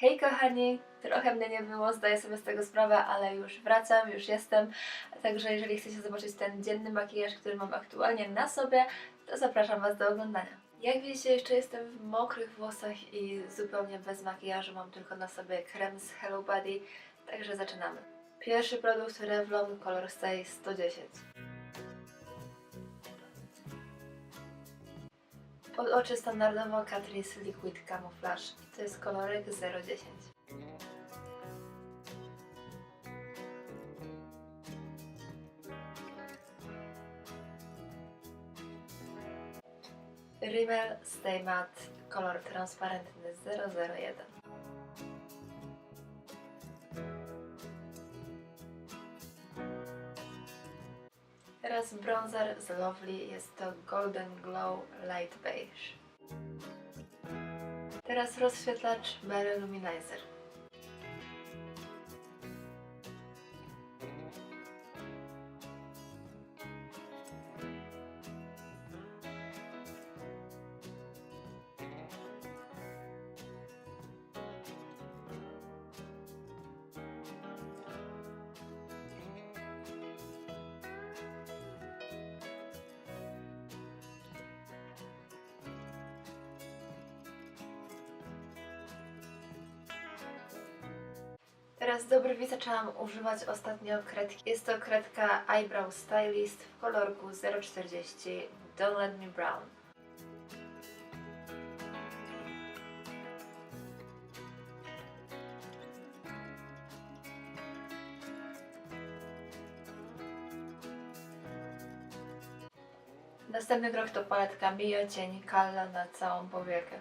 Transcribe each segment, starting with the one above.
Hej kochani, trochę mnie nie było, zdaję sobie z tego sprawę, ale już wracam, już jestem. Także jeżeli chcecie zobaczyć ten dzienny makijaż, który mam aktualnie na sobie, to zapraszam Was do oglądania. Jak widzicie, jeszcze jestem w mokrych włosach i zupełnie bez makijażu, mam tylko na sobie krem z Hello Body, także zaczynamy. Pierwszy produkt Revlon Color Stay 110. Pod oczy standardowo Catrice Liquid Camouflage. To jest kolorek 010. Rimmel Stay Matte kolor transparentny 001. Teraz bronzer z Lovely jest to Golden Glow Light Beige. Teraz rozświetlacz Bare Luminizer. Teraz do brwi zaczęłam używać ostatnio kredki. Jest to kredka Eyebrow Stylist w kolorku 040 Don't Let Me Brown. Następny krok to paletka Mio Cień Kalla na całą powiekę.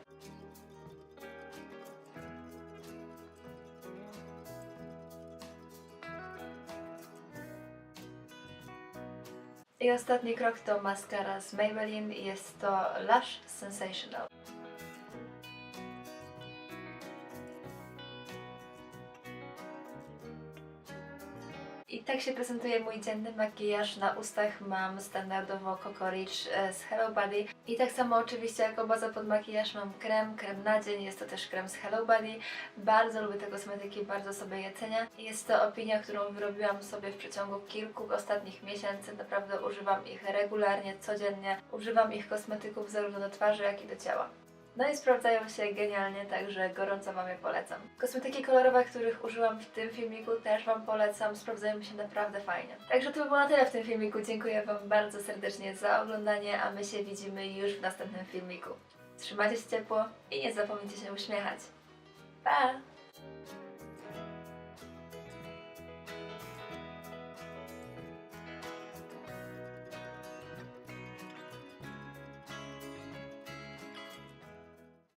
I ostatni krok to maskara z Maybelline. Jest to Lush Sensational. I tak się prezentuje mój dzienny makijaż. Na ustach mam standardowo Coco Rich e, z Hello Body. I tak samo oczywiście jako baza pod makijaż mam krem, krem na dzień. Jest to też krem z Hello Body. Bardzo lubię te kosmetyki, bardzo sobie je cenię. Jest to opinia, którą wyrobiłam sobie w przeciągu kilku ostatnich miesięcy. Naprawdę używam ich regularnie, codziennie. Używam ich kosmetyków zarówno do twarzy, jak i do ciała. No i sprawdzają się genialnie, także gorąco Wam je polecam. Kosmetyki kolorowe, których użyłam w tym filmiku też Wam polecam, sprawdzają się naprawdę fajnie. Także to by było na tyle w tym filmiku. Dziękuję Wam bardzo serdecznie za oglądanie, a my się widzimy już w następnym filmiku. Trzymajcie się ciepło i nie zapomnijcie się uśmiechać. Pa!